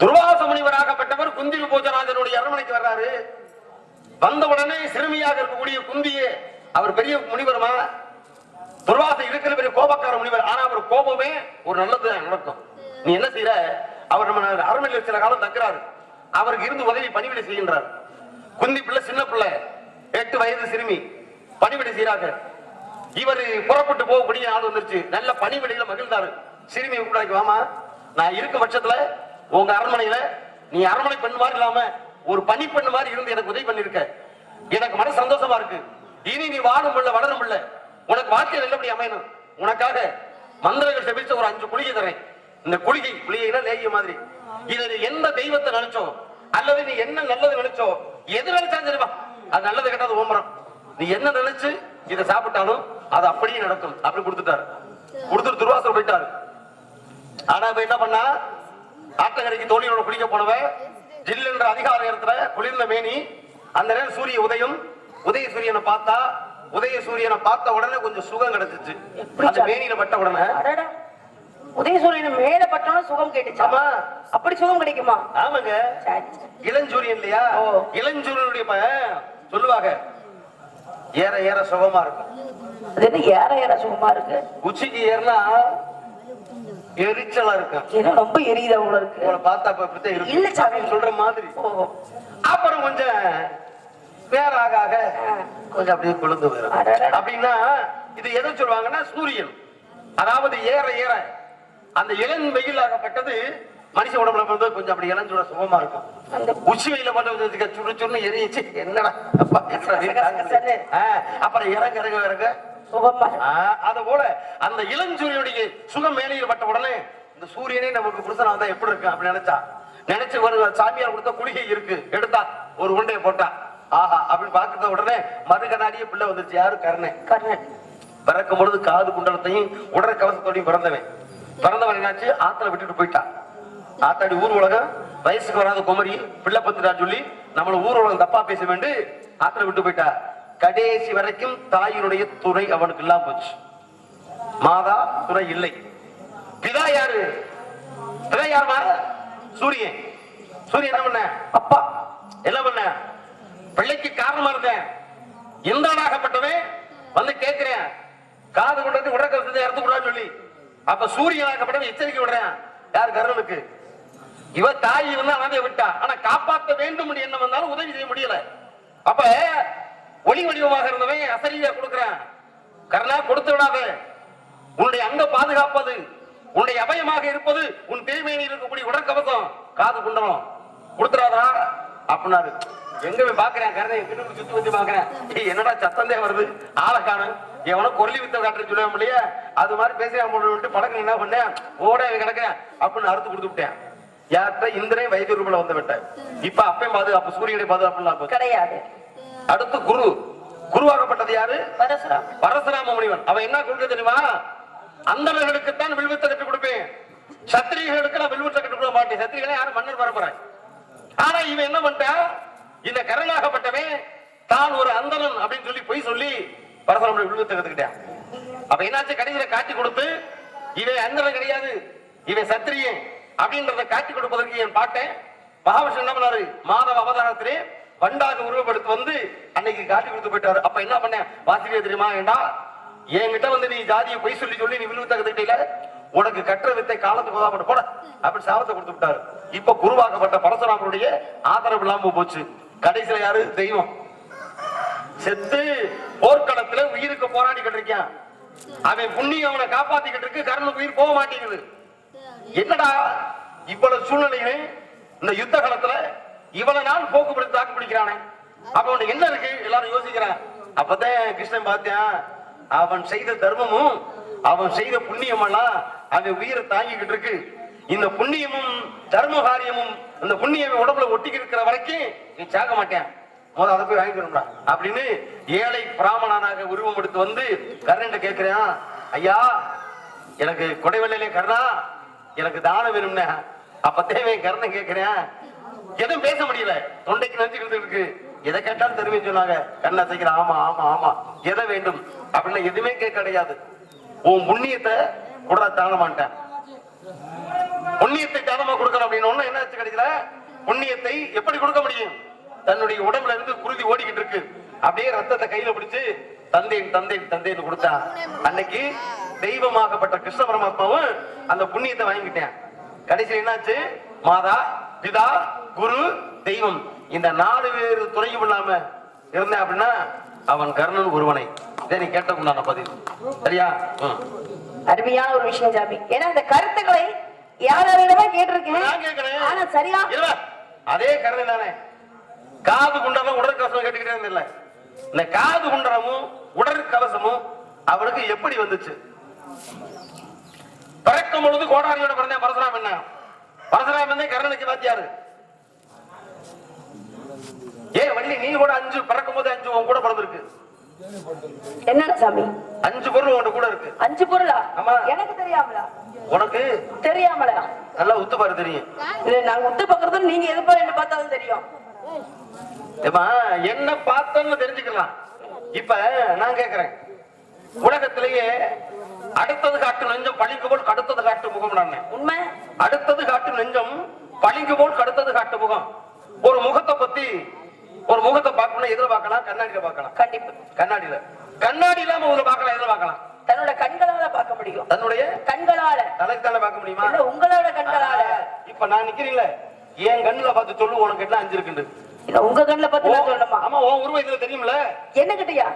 துர்வாச முனிவராகப்பட்டவர் குந்தி போஜராஜனுடைய அரண்மனைக்கு வர்றாரு. வந்த உடனே சிறுமியாக இருக்கக்கூடிய குந்தியே அவர் பெரிய முனிவருமா? துர்வாச இருக்கிற பெரிய கோபக்கார முனிவர். ஆனா அவர் கோபமே ஒரு நல்லது நடக்கும். நீ என்ன செய்யற அவர் நம்ம அரண்மனையில் சில காலம் தங்குறாரு. அவருக்கு இருந்து உதவி பணிவிடை செய்கின்றார். குந்தி பிள்ளை சின்ன பிள்ளை எட்டு வயது சிறுமி பணிவிடை செய்யறாங்க இவர் புறப்பட்டு போகக்கூடிய ஆள் வந்துருச்சு. நல்ல பணிவெளியில மகிழ்ந்தாரு. சிறுமி கூடாக்கு வாமா நான் இருக்க பட்சத்துல உங்க அரண்மனையில நீ அரண்மனை பெண் மாதிரி இல்லாம ஒரு பனி பெண் மாதிரி இருந்து எனக்கு உதவி பண்ணிருக்க. எனக்கு மன சந்தோஷமா இருக்கு. இனி நீ வாழும் இல்ல வளரும் இல்ல உனக்கு வாழ்க்கை நல்லபடி அமையணும். உனக்காக மந்திரங்கள் செபிச்ச ஒரு அஞ்சு குளிகை தரேன். இந்த குளிகை குளிகைனா லேகிய மாதிரி. இதை எந்த தெய்வத்தை நினைச்சோ அல்லது நீ என்ன நல்லது நினைச்சோ எது நினைச்சாலும் சரிப்பா அது நல்லது கெட்டது ஓம்பரம். நீ என்ன நினைச்சு இதை சாப்பிட்டாலும் அது அப்படியே நடக்கும். அப்படி கொடுத்துட்டாரு. கொடுத்துட்டு துர்வாசல் போயிட்டாரு. ஆனா இப்ப என்ன பண்ணா? ஆத்தங்கரைக்கு தோழியோட குளிக்க போனவ ஜில்லென்ற அதிகார நேரத்துல குளிர்ந்த மேனி அந்த நேரம் சூரிய உதயம் உதய சூரியனை பார்த்தா உதய சூரியனை பார்த்த உடனே கொஞ்சம் சுகம் கிடைச்சிச்சு. அந்த? மேனியில பட்ட உடனே உதயசூரியன் மேல பட்டோன்னு சுகம் கேட்டுச்சா. ஆமா. அப்படி சுகம் கிடைக்குமா? ஆமாங்க. சரி, சரி. இளஞ்சூரியன் இல்லையா. இளஞ்சூரியனுடைய சொல்லுவாங்க ஏற ஏற சுகமா இருக்கும். அது என்ன ஏற ஏற சுகமா இருக்கு? உச்சிக்கு ஏறினா எரிச்சலா இருக்கும். ரொம்ப எரியுதா இருக்கு. உங்களை பார்த்தா இப்ப இப்படித்தான் இருக்கு. இல்ல சாமி. சொல்ற மாதிரி. அப்புறம் கொஞ்சம் வேற ஆக ஆக கொஞ்சம் அப்படியே போயிடும் அடடட. அப்படின்னா இது எதை சொல்லுவாங்கன்னா சூரியன் அதாவது ஏற ஏற அந்த இளம் வெயில் ஆகப்பட்டது மனுஷ உடம்புல வந்து கொஞ்சம் அப்படி இளஞ்சூட சுகமா இருக்கும். அந்த உச்சி வெயில மட்டும் சுடு சுடுன்னு எரிச்சு என்னடா? அப்புறம் இறங்க இறங்க இறங்க. சுகமா. அது போல அந்த இளஞ்சூரியனுடைய சுகம் மேலையில் பட்ட உடனே இந்த சூரியனே நமக்கு புருஷனா வந்தா எப்படி இருக்கு அப்படி நினைச்சா? நினைச்சு ஒரு சாமியார் கொடுத்த குளிகை இருக்கு. எடுத்தா ஒரு உண்டையை போட்டா. ஆஹா அப்படின்னு பார்த்த உடனே மது கண்ணாடியே பிள்ளை வந்துருச்சு. யாரு? கருணை கர்ணன். பிறக்கும் பொழுது காது குண்டலத்தையும் உடற் கவசத்தோடையும் பிறந்தவன். பிறந்தவன் என்னாச்சு? ஆத்துல விட்டுட்டு போயிட்டான் ஆத்தாடி ஊர் உலகம் வயசுக்கு வராத குமரி பிள்ளை சொல்லி நம்மள ஊர் உலகம் தப்பா பேச வேண்டு ஆத்துல விட்டு போயிட்டா. கடைசி வரைக்கும் தாயினுடைய துறை அவனுக்கு இல்லாம போச்சு. மாதா துறை இல்லை. பிதா யாரு? பிதா யார் மாற? சூரியன். சூரியன் என்ன பண்ண? அப்பா. என்ன பண்ண? பிள்ளைக்கு காரணமா இருந்தேன் இந்திரனாகப்பட்டவன் வந்து கேட்கிறேன் காது கொண்டு வந்து இறந்து விடான்னு சொல்லி. அப்ப சூரியனாகப்பட்டவன் எச்சரிக்கை விடுறேன். யார் கருணுக்கு இவ தாய் இருந்தா அனாதைய விட்டா. ஆனா காப்பாற்ற வேண்டும் என்ன வந்தாலும் உதவி செய்ய முடியல. அப்ப ஒளி வடிவமாக இருந்தவன் அசரியா கொடுக்கிறான். கருணா கொடுத்து விடாத உன்னுடைய அங்க பாதுகாப்பது உன்னுடைய அபயமாக இருப்பது உன் தேவையில் இருக்கக்கூடிய உடற்கவசம் காது குண்டலம். கொடுத்துடாதா அப்படின்னாரு. எங்க போய் பாக்குறேன் கருணை கிட்ட சுத்தி வச்சு பாக்குறேன் ஏய், என்னடா சத்தந்தே வருது? ஆளை காணும். எவனோ கொல்லி வித்த காட்டுன்னு சொல்லுவேன் இல்லையா? அது மாதிரி பேசுறான் போட்டு பழக்கம் என்ன பண்ணேன்? ஓட கிடக்கிறேன் அப்படின்னு அறுத்து கொடுத்து விட்டேன். யார்கிட்ட? இந்திரே வைத்திய ரூபல வந்து விட்டேன். இப்ப அப்பயும் பாதுகாப்பு சூரியனுடைய பாதுகாப்பு கிடையாது. அடுத்து குரு. குருவாகப்பட்டது யாரு? பரசுராம். முனிவன் அவன் என்ன கொள்கை தெரியுமா? அந்தவர்களுக்குத்தான் வில்வித்தை கற்றுக் கொடுப்பேன். சத்திரிகளுக்கு நான் வில்வித்தை கற்றுக் கொடுக்க மாட்டேன். சத்திரிகளை யாரும் மன்னர் பரப்புறேன் ஆனா இவன் என்ன பண்ணிட்டான்? இந்த கரனாகப்பட்டவன் தான் ஒரு அந்தணன் அப்படின்னு சொல்லி பொய் சொல்லி பரசுராம வில்வித்தை கத்துக்கிட்டான் அப்ப என்னாச்சு? கடைசியில காட்டி கொடுத்து இவன் அந்தணன் கிடையாது இவன் சத்திரியன் அப்படின்றத காட்டி கொடுப்பதற்கு என் பாட்டேன் மகாவிஷ்ணு என்ன பண்ணாரு? மாதவ அவதாரத்திலே வண்டாக உருவப்படுத்தி வந்து அன்னைக்கு காட்டி கொடுத்து போயிட்டாரு. அப்ப என்ன பண்ணேன் வாசிரியா தெரியுமா ஏண்டா? என்கிட்ட வந்து நீ ஜாதியை பொய் சொல்லி சொல்லி நீ விழுவு தகுதியில உனக்கு கற்ற வித்தை காலத்துக்கு உதவப்பட்டு போட அப்படி சாபத்தை கொடுத்து விட்டாரு. இப்ப குருவாக்கப்பட்ட பரசுராமருடைய ஆதரவு இல்லாம போச்சு. கடைசியில யாரு? தெய்வம். செத்து போர்க்களத்துல உயிருக்கு போராடிக்கிட்டு இருக்கான் அவன் புண்ணியம் அவனை காப்பாத்திக்கிட்டு இருக்கு கர்ணனுக்கு உயிர் போக மாட்டேங்குது. என்னடா இவ்வளவு சூழ்நிலைகள் இந்த யுத்த காலத்துல இவ்வளவு நாள் போக்குவரத்து தாக்கு பிடிக்கிறானே? அப்ப அவனுக்கு என்ன இருக்கு? எல்லாரும் யோசிக்கிறான் அப்பதான் கிருஷ்ணன் பார்த்தேன் அவன் செய்த தர்மமும் அவன் செய்த புண்ணியம் எல்லாம் அவன் உயிரை தாங்கிக்கிட்டு இருக்கு. இந்த புண்ணியமும் தர்ம காரியமும் இந்த புண்ணியம் உடம்புல ஒட்டிக்கிட்டு இருக்கிற வரைக்கும் நீ சாக மாட்டேன். முதல் அதை போய் வாங்கிக்கணும்டா. அப்படின்னு ஏழை பிராமணனாக உருவம் எடுத்து வந்து கர்ணன் கேட்கிறேன் ஐயா எனக்கு கொடைவெள்ளையிலே கர்ணா எனக்கு தானம் வேணும்னே. அப்ப தேவை கர்ணன் கேட்கிறேன். எதுவும் பேச முடியல. தொண்டைக்கு நினைச்சுக்கிட்டு இருக்கு எதை கேட்டாலும் தெரிவிச்சு சொன்னாங்க. கண்ணை செய்கிற ஆமா ஆமா ஆமா. எதை வேண்டும்? அப்படின்னு எதுவுமே கேட்க கிடையாது. உன் புண்ணியத்தை கூட தானமாட்டேன் புண்ணியத்தை தானமா கொடுக்கணும்? அப்படின்னு என்ன கிடைக்கல புண்ணியத்தை எப்படி கொடுக்க முடியும்? தன்னுடைய உடம்புல இருந்து குருதி ஓடிக்கிட்டு இருக்கு. அப்படியே ரத்தத்தை கையில பிடிச்சு தந்தேன் தந்தேன் தந்தேன்னு கொடுத்தான் அன்னைக்கு தெய்வமாகப்பட்ட கிருஷ்ண பரமாத்மாவும் அந்த புண்ணியத்தை வாங்கிட்டேன் கடைசியில் என்னாச்சு? மாதா பிதா குரு தெய்வம். இந்த நாலு பேர் துணையும் இல்லாம இருந்தேன் அப்படின்னா அவன் கர்ணன் ஒருவனை. இதை நீ கேட்டக்குண்டான பதில். சரியா. அருமையான ஒரு விஷயம் சாமி ஏன்னா இந்த கருத்துக்களை யாரிடமா கேட்டிருக்கேன். ஆனா சரியா? அதே கர்ணன் தானே காது குண்டலம் உடற்கவசம் கேட்டுக்கிட்டே இருந்தில்ல இந்த காது குண்டலமும் உடற்கவசமும் அவனுக்கு எப்படி வந்துச்சு? பிறக்கும் பொழுது கோடாரியோட பிறந்தேன் பரசுராம் என்ன? பரசுராம் என்ன? கர்ணனுக்கு வாத்தியாரு ஏ வள்ளி நீ கூட அஞ்சு பிறக்கும் போது அஞ்சு உன் கூட பிறந்திருக்கு. என்னடா சாமி? அஞ்சு பொருள் உன்கிட்ட கூட இருக்கு. அஞ்சு பொருளா? ஆமா. எனக்கு தெரியாமலா? உனக்கு? தெரியாமலா? நல்லா உத்து பாரு தெரியும். இல்ல நாங்க ஒத்து பாக்குறது நீங்க எது போல என்ன பார்த்தாலும் தெரியும். என்ன பார்த்தோன்னு தெரிஞ்சுக்கலாம். இப்ப நான் கேக்குறேன். உலகத்திலேயே அடுத்தது காட்டு நெஞ்சம் பளிங்கு போல் கடுத்தது காட்டு முகம் நான். உண்மை? அடுத்தது காட்டு நெஞ்சம் பளிங்கு போல் கடுத்தது காட்டு முகம். ஒரு முகத்தை பத்தி ஒரு முகத்தை பார்க்கணும் எதுல பார்க்கலாம்? கண்ணாடியில பார்க்கலாம். கண்டிப்பா. கண்ணாடியில. கண்ணாடி இல்லாம ஒரு பார்க்கலாம் எதுல பார்க்கலாம்? தன்னோட கண்களால பார்க்க முடியும். தன்னுடைய கண்களால. தலைக்கு தானே பார்க்க முடியுமா? உங்களோட கண்களால. இப்ப நான் நிக்கிறீங்களே. என் கண்ணுல பார்த்து சொல்லு உனக்கு என்ன அஞ்சு இல்ல உங்க கண்ணுல பார்த்து ஆமா உன் உருவம் இதுல தெரியும்ல. என்ன கிட்டயா.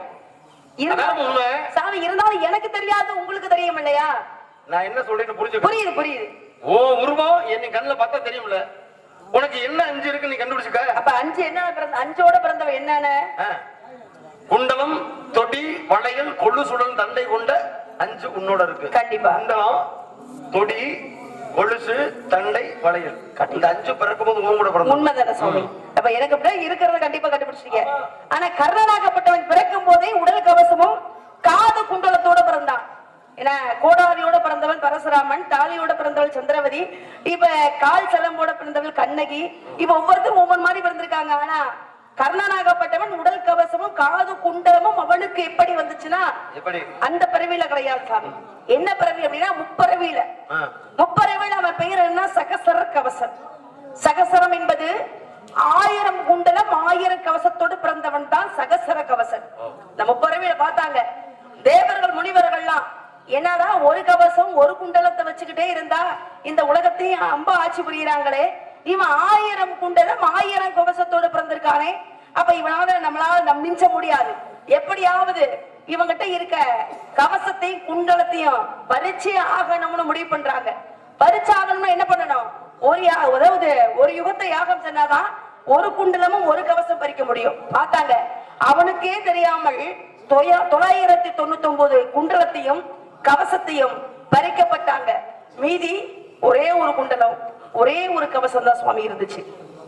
சாமி இருந்தாலும் எனக்கு தெரியாது உங்களுக்கு தெரியும் இல்லையா? நான் என்ன சொல்றேன்னு புரிஞ்சுக்க. புரியுது புரியுது. ஓ உருவம் என் கண்ணுல பார்த்தா தெரியும்ல. உனக்கு என்ன அஞ்சு இருக்கு நீ கண்டுபிடிச்சுக்க. அப்ப அஞ்சு என்ன பிறந்த அஞ்சோட பிறந்தவ என்னன்னு. குண்டலம் தொடி வளையல் கொள்ளு சுடல் தண்டை கொண்ட அஞ்சு உன்னோட இருக்கு. கண்டிப்பா. குண்டலம் தொடி கொலுசு தண்டை வளையல். இந்த அஞ்சு பிறக்கும் போது உன் கூட பிறந்தது. உண்மைதானே சுவாமி. அப்ப எனக்கு அப்படியே இருக்கிறத கண்டிப்பா கண்டுபிடிச்சிட்டீங்க. ஆனா கர்ணனாகப்பட்டவன் பிறக்கும் போதே உடல் கவசமும் காது குண்டலத்தோட பிறந்தான். ஏன்னா கோடாரியோட பிறந்தவன் பரசுராமன் தாலியோட பிறந்தவள் சந்திரவதி இப்ப கால் சலம்போட பிறந்தவள் கண்ணகி இப்ப ஒவ்வொருத்தரும் ஒவ்வொரு மாதிரி பிறந்திருக்காங்க. ஆனா கர்ணனாகப்பட்டவன் உடல் கவசமும் காது குண்டலமும் அவனுக்கு எப்படி வந்துச்சுன்னா அந்த பிறவியில கிடையாது சாமி. என்ன பிறவி அப்படின்னா முப்பிறவியில. முப்பறவையில் அவன் பெயர் என்ன சகசர கவசம். சகசரம் என்பது ஆயிரம் குண்டலம் ஆயிரம் கவசத்தோடு பிறந்தவன் தான் சகசர கவசன். இந்த முப்பறவையில பார்த்தாங்க. தேவர்கள் முனிவர்கள்லாம் என்னடா ஒரு கவசம் ஒரு குண்டலத்தை வச்சுக்கிட்டே இருந்தா இந்த உலகத்தையும் அம்ப ஆட்சி புரியுறாங்களே. இவன் ஆயிரம் குண்டலம் ஆயிரம் கவசத்தோடு பிறந்திருக்கானே. அப்ப இவனால நம்மளால நம் மிஞ்ச முடியாது. எப்படியாவது இவங்கிட்ட இருக்க கவசத்தையும் குண்டலத்தையும் பரிச்சே ஆகணும்னு முடிவு பண்றாங்க. பரிச்சாகணும்னா என்ன பண்ணணும்? ஒரு யா- அதாவது ஒரு யுகத்தை யாகம் சொன்னாதான் ஒரு குண்டலமும் ஒரு கவசம் பறிக்க முடியும். பார்த்தாங்க. அவனுக்கே தெரியாமல் தொள்ளாயிரத்தி தொண்ணூத்தி ஒன்பது குண்டலத்தையும் கவசத்தையும் பறிக்கப்பட்டாங்க. மீதி ஒரே ஒரு குண்டலம். ஒரே ஒரு கவசம் தான் சுவாமி இருந்துச்சு.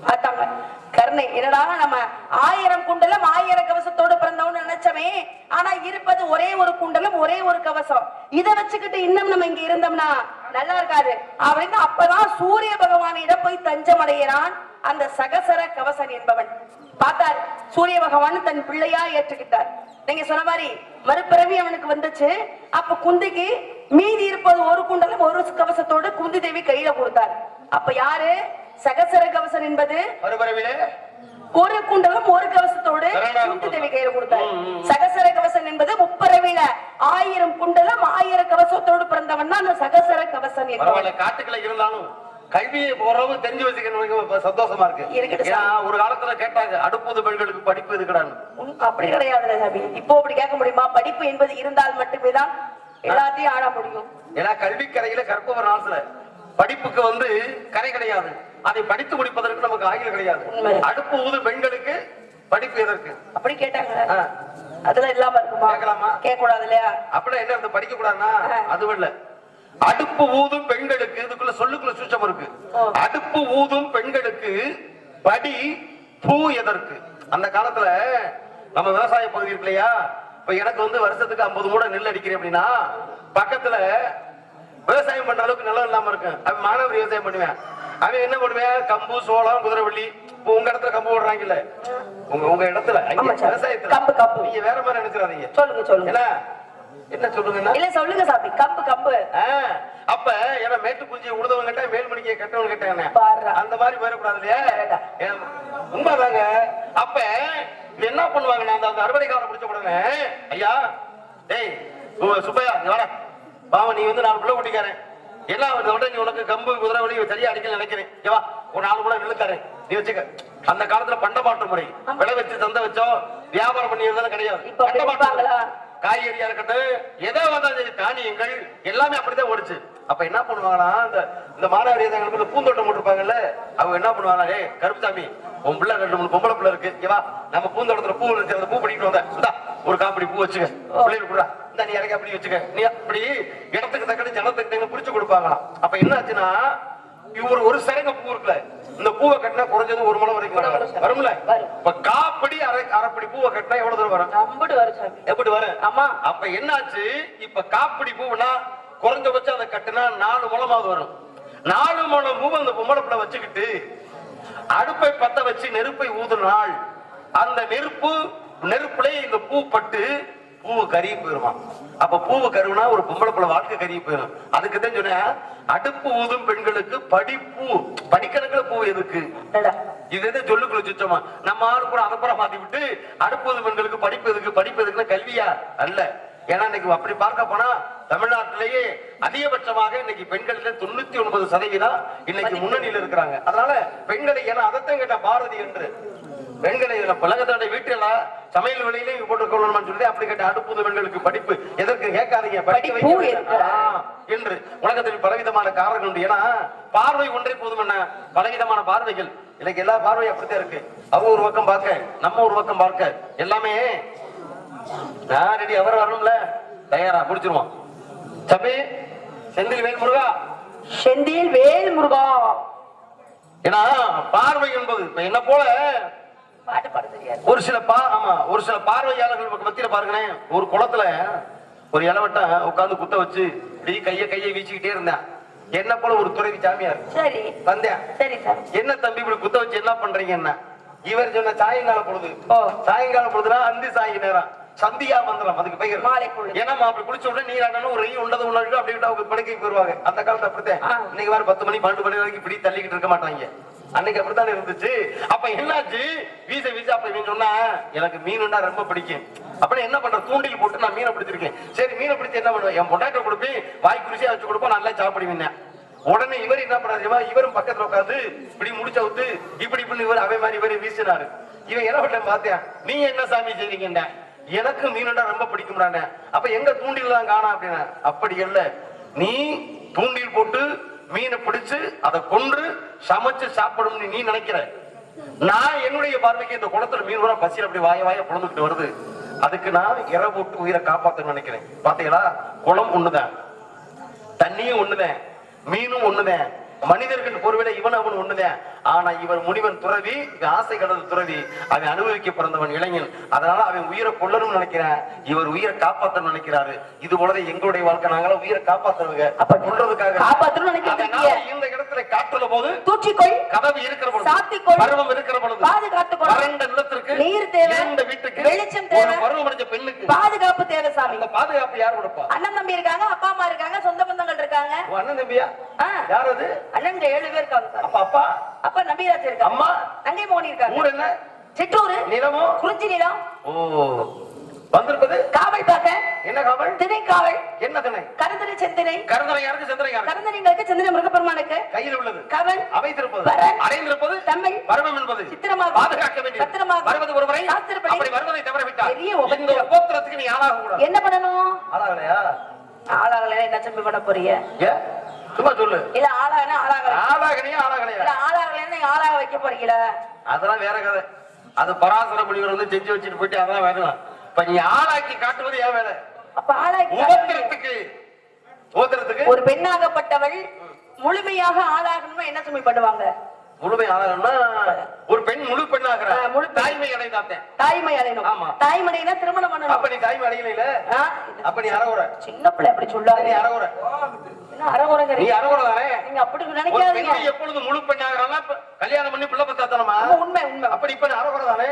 பார்த்தாங்க. கருணை என்னடா நம்ம ஆயிரம் குண்டலம் ஆயிரம் கவசத்தோட பிறந்தவன்னு நினைச்சமே? ஆனா இருப்பது ஒரே ஒரு குண்டலம் ஒரே ஒரு கவசம். இத வச்சுக்கிட்டு இன்னும் நம்ம இங்க இருந்தோம்னா நல்லா இருக்காது. அப்படின்னு அப்பதான் சூரிய பகவானிடம் போய் தஞ்சம் அடைகிறான் அந்த சகசர கவசன் என்பவன். பார்த்தார். சூரிய பகவான் தன் பிள்ளையா ஏற்றுக்கிட்டார். நீங்க சொன்ன மாதிரி மறுபிறவி அவனுக்கு வந்துச்சு. அப்ப குந்திக்கு மீதி இருப்பது ஒரு குண்டலம் ஒரு கவசத்தோடு குந்தி தேவி கையில கொடுத்தார். அப்ப யாரு? சகசர கவசன் என்பது ஒரு குண்டலம் ஒரு கவசத்தோடு. குந்தி தேவி கையில கொடுத்தார். சகசர கவசன் என்பது முப்பறவில ஆயிரம் குண்டலம் ஆயிரம் கவசத்தோடு பிறந்தவன் தான் அந்த சகசர பரவாயில்ல காட்டுக்குள்ள இருந்தாலும் கல்வியை போறவங்க தெரிஞ்சு வச்சுக்கணும் இப்ப சந்தோஷமா இருக்கு. ஒரு காலத்துல கேட்டாங்க அடுப்பது பெண்களுக்கு படிப்பு உம், அப்படி கிடையாது இப்போ அப்படி கேட்க முடியுமா? படிப்பு என்பது இருந்தால் மட்டுமே தான் எல்லாத்தையும் ஆட முடியும் ஏன்னா கல்வி கரையில கற்பவர் நாட்டுல படிப்புக்கு வந்து கரை கிடையாது. அதை படித்து முடிப்பதற்கு நமக்கு ஆயுள் கிடையாது. அடுப்பு ஊது பெண்களுக்கு படிப்பு எதற்கு? அப்படி கேட்டாங்க. அதெல்லாம் இல்லாம இருக்குமா? கேட்கலாமா? கேட்க கூடாது இல்லையா அப்படின்னா என்ன அர்த்தம்? படிக்க கூடாதுன்னா. அது இல்ல. அடுப்பு ஊதும் பெண்களுக்கு இதுக்குள்ள சொல்லுக்குள்ள சூச்சம் இருக்கு. அடுப்பு ஊதும் பெண்களுக்கு படி பூ எதற்கு? அந்த காலத்துல நம்ம விவசாய பகுதி இருக்கு இல்லையா? இப்ப எனக்கு வந்து வருஷத்துக்கு 50 மூடை நெல் அடிக்கிறேன் அப்படின்னா பக்கத்துல விவசாயம் பண்ற அளவுக்கு நிலம் இல்லாம இருக்கு அவன் மாணவர் விவசாயம் பண்ணுவேன். அவன் என்ன பண்ணுவேன்? கம்பு சோளம் குதிரைவள்ளி இப்போ உங்க இடத்துல கம்பு போடுறாங்கல்ல? உங்க உங்க இடத்துல. விவசாயத்துல. நீங்க வேற மாதிரி நினைச்சிடாதீங்க. சொல்லுங்க சொல்லுங்க. என்ன இல்ல சொல்லுங்க சாமி. கம்பு கம்பு அப்ப ஏன்னா மேட்டு குஞ்சி உழுதவங்க கிட்ட மேல்மணிக்கு கட்டவங்க கிட்ட. அந்த மாதிரி போயிடக்கூடாது இல்லையா? உண்மைதாங்க. அப்ப என்ன பண்ணுவாங்க அந்த அறுவடை காலம் முடிச்ச உடனே ஐயா டேய் சுப்பையா வாடா. பாவம் நீ வந்து நாலு பிள்ளை குட்டிக்காரன். எல்லாம் விட நீ உனக்கு கம்பு குதிரை வழி சரியா அடிக்கல நினைக்கிறேன். ஏவா ஒரு நாலு கூட நெல்லு தரேன் நீ வச்சுக்க. அந்த காலத்துல பண்டமாற்று முறை. விளை வச்சு சந்தை வச்சோம் வியாபாரம் பண்ணி இருந்தாலும் கிடையாது. காய்கறியா இருக்கட்டும் எதை வந்தாலும் தானியங்கள் எல்லாமே அப்படிதான் ஓடுச்சு. அப்ப என்ன பண்ணுவாங்கன்னா இந்த இந்த மாணவரி பூந்தோட்டம் போட்டிருப்பாங்கல்ல அவங்க என்ன பண்ணுவாங்க கருப்புசாமி உன் பிள்ளை ரெண்டு மூணு பொம்பளை பிள்ளை இருக்கு ஓகேவா நம்ம பூந்தோட்டத்துல பூ இருக்கு அந்த பூ பிடிக்கிட்டு வந்த ஒரு காப்பிடி பூ வச்சுக்க பிள்ளைகள் கூட இந்த நீ இறக்கி அப்படி வச்சுக்க. நீ அப்படி இடத்துக்கு தக்கன ஜனத்துக்கு தக்கன புடிச்சு கொடுப்பாங்களாம். அப்ப என்ன ஆச்சுன்னா இவர் ஒரு சரங்க பூ இருக்குல்ல இந்த பூவை கட்டினா குறைஞ்சது ஒரு முளம் வரைக்கும் வரும். வரும்ல? வரும். இப்ப காப்படி அரை அரைப்படி பூவை கட்டினா எவ்வளவு தூரம் வரும்? நம்புடு வரும் எப்படி வரும்? ஆமா அப்ப என்னாச்சு? இப்ப காப்பிடி பூவுனா குறைஞ்சபட்சம் அதை கட்டுனா நாலு முளமாவது வரும். நாலு முளம் பூவை அந்த பொம்பளை வச்சுக்கிட்டு அடுப்பை பத்த வச்சு நெருப்பை ஊதுனாள். அந்த நெருப்பு நெருப்புல இந்த பூ பட்டு பூவு கருகி போயிருமா? அப்ப பூவு கருவுனா ஒரு பொம்பளை பிள்ளை வாழ்க்கை கருகி போயிடும் அதுக்கு தான் சொன்னேன் அடுப்பு ஊதும் பெண்களுக்கு படிப்பூ படிக்கணக்குல பூ எதுக்கு. இது எது சொல்லுக்குள்ள சுத்தமா? நம்ம ஆளு கூட அதை மாத்தி விட்டு அடுப்பது பெண்களுக்கு படிப்பு எதுக்கு? படிப்பு எதுக்குன்னா கல்வியா? அல்ல. ஏன்னா இன்னைக்கு அப்படி பார்க்க போனா தமிழ்நாட்டிலேயே அதிகபட்சமாக இன்னைக்கு பெண்கள்ல தொண்ணூத்தி ஒன்பது சதவீதம் இன்னைக்கு முன்னணியில இருக்கிறாங்க. அதனால பெண்களை ஏன்னா அதைத்தான் கேட்ட பாரதி என்று. பெண்களை இதுல பழகத்தோட வீட்டுல சமையல் வேலையிலே இங்க போட்டு கொள்ளணும்னு சொல்லி அப்படி கேட்ட அடுப்புது பெண்களுக்கு படிப்பு. எதற்கு கேட்காதீங்க? படிக்க என்று உலகத்தில் பலவிதமான காரணங்கள் உண்டு. ஏன்னா பார்வை ஒன்றே போதும் என்ன? பலவிதமான பார்வைகள். இன்னைக்கு எல்லா பார்வையும் அப்படித்தான் இருக்கு. அவங்க ஒரு பக்கம் பார்க்க நம்ம ஒரு பக்கம் பார்க்க. எல்லாமே நான் ரெடி. அவர் வரணும்ல? தயாரா? முடிச்சிருவோம். தம்பி செந்தில் வேல் முருகா செந்தில் வேல் முருகா ஏன்னா பார்வை என்பது இப்ப என்ன போல? ஒரு சில பா ஆமா ஒரு சில பார்வையாளர்கள் மத்தியில பாருங்களேன் ஒரு குளத்துல ஒரு இளவட்டம் உட்கார்ந்து குத்த வச்சு இப்படி கைய கையை வீசிக்கிட்டே இருந்தேன் என்ன போல ஒரு துறவி சாமியார் சரி. வந்தேன் சரி என்ன தம்பி இப்படி குத்த வச்சு என்ன பண்றீங்க என்ன இவர் சொன்ன சாயங்கால பொழுது. சாயங்கால பொழுதுனா அந்தி சாயி நேரம் சந்தியா மந்திரம் அதுக்கு பெயர். ஏன்னா அப்படி குளிச்ச உடனே நீராடணும் ஒரு ஈ உண்டது உணர்வு அப்படி அவங்க படுக்கை போயிருவாங்க. அந்த காலத்துல அப்படித்தான். இன்னைக்கு வேற பத்து மணி பன்னெண்டு மணி வரைக்கும் இப்படி தள்ளிக்கிட்டு இருக்க மாட்டாங்க. அன்னைக்கு அப்படித்தானே இருந்துச்சு? அப்ப என்னாச்சு? வீச வீச அப்ப இவன் சொன்னா எனக்கு மீனுன்னா ரொம்ப பிடிக்கும். அப்படி என்ன பண்ற தூண்டில் போட்டு நான் மீனை பிடிச்சிருக்கேன். சரி மீனை பிடிச்சி என்ன பண்ணுவேன்? என் பொண்டாட்ட கொடுப்பேன் வாய் குருசியா வச்சு கொடுப்போம் நல்லா சாப்பிடுவீங்க உடனே இவர் என்ன பண்ணாரு இவரும் பக்கத்துல உட்காந்து இப்படி முடிச்ச விட்டு இப்படி இப்படி இவர் அவை மாதிரி இவரை வீசினாரு. இவன் என்ன பண்ண பாத்தியா நீ என்ன சாமி செய்றீங்கன்ன? எனக்கு மீனுண்டா ரொம்ப பிடிக்கும்டானே அப்ப எங்க தூண்டில் தான் காணா? அப்படின்னா அப்படி இல்ல. நீ தூண்டில் போட்டு மீனை பிடிச்சு அதை கொன்று சமைச்சு சாப்பிடும் நீ நினைக்கிற? நான் என்னுடைய பார்வைக்கு இந்த குளத்துல மீன் கூட பசியில் அப்படி வாய வாய புலந்துக்கிட்டு வருது. அதுக்கு நான் இறை போட்டு உயிரை காப்பாத்தணும்னு நினைக்கிறேன். பாத்தீங்களா குளம் ஒண்ணுதான். தண்ணியும் ஒண்ணுதான். மீனும் ஒண்ணுதான். மனிதர்கள் ஒருவேளை இவன் அவன் ஒண்ணுதான். ஆனா இவன் முனிவன் துறவி இவன் ஆசை கடந்த துறவி அவன் அனுபவிக்க பிறந்தவன் இளைஞன். அதனால அவன் உயிரை கொல்லணும்னு நினைக்கிறான். இவர் உயிரை காப்பாத்தணும்னு நினைக்கிறாரு. இது போலதான் எங்களுடைய வாழ்க்கை நாங்களாம் உயிரை காப்பாத்துறவங்க. அப்ப கொள்றதுக்காக காப்பாத்தணும்னு நினைக்கிறீங்க. இந்த இடத்துல காற்றுள்ள போது தூற்றிக்கொள். கதவு இருக்கிற பொழுது சாத்திக்கொள். பருவம் இருக்கிற பொழுது பாதுகாத்துக்கொள். வறண்ட நிலத்திற்கு நீர் தேவை. இருண்ட வீட்டுக்கு வெளிச்சம் தேவை. பருவம் அடைஞ்ச பெண்ணுக்கு. பாதுகாப்பு தேவை சாமி. அந்த பாதுகாப்பு யார் கொடுப்பா? அண்ணன் தம்பி இருக்காங்க அப்பா அம்மா இருக்காங்க சொந்த பந்தங்கள் இருக்காங்க. அண்ணன் தம்பியா. யார் அது? அண்ணன் ஏழு பேர் இருக்காங்க அப்பா? அப்பா அப்பா நம்பிராஜ் இருக்காங்க அம்மா? தங்கை மோனி இருக்காங்க ஊர் என்ன? சிற்றூரு. நிலமோ? குறிஞ்சி நிலம். ஓ வந்திருப்பது காவல் பார்க்க. என்ன காவல்? திணை காவல். என்ன திணை? கருந்தனை செந்தினை. கருந்தனை யாருக்கு? சந்திரன் யாருக்கு? கருந்தனைங்களுக்கு செந்தின முருகப்பெருமானுக்கு. கையில் உள்ளது. கவல். அமைத்திருப்பது. அடைந்திருப்பது. தம்மை. பருவம் என்பது. சித்திரமாக. பாதுகாக்க வேண்டியது பத்திரமாக. வருவது ஒருவரை. அப்படி வருவதை தவற விட்டார் பெரிய இந்த. உபத்திரத்துக்கு நீ ஆளாக கூடாது என்ன பண்ணணும்? ஆளாகலையா? ஆளாகல என்ன செம்பி பண்ண போறீங்க? சும்மா சொல்லு. இல்ல ஆளாகனா ஆளாகல. ஆளாகனையா ஆளாகலையா இல்ல ஆளாகலன்னு நீங்க ஆளாக வைக்க போறீங்களா? அதெல்லாம் வேற கதை. அது பராசர முனிவர் வந்து செஞ்சு வச்சுட்டு போயிட்டு அதெல்லாம் வேணும் இப்ப நீ ஆளாக்கி காட்டுவது ஏன் வேலை. அப்ப ஆளாகி உபத்திரத்துக்கு உபத்திரத்துக்கு ஒரு பெண்ணாகப்பட்டவள் முழுமையாக ஆளாகணும்னா என்ன சுமை பண்ணுவாங்க? முழுமை ஆளாகணும்னா ஒரு பெண் முழு பெண்ணாகிற. முழு. தாய்மை அடைந்தாத்தேன் தாய்மை அடையணும். ஆமா. தாய்மடைனா திருமணம் அப்ப பண்ணணும் நீ தாய்மை அடையல? அப்ப நீ சின்ன பிள்ளை அப்படி சொல்லாதீங்க நீ அறகுறைங்க நீ அறகுற தானே? நீங்க அப்படி நினைக்காதீங்க. எப்பொழுது முழு பெண்ணாகிறான்னா இப்ப கல்யாணம் பண்ணி பிள்ளை பத்தாத்தனமா? உண்மை உண்மை. அப்படி இப்ப நீ அறகுற தானே?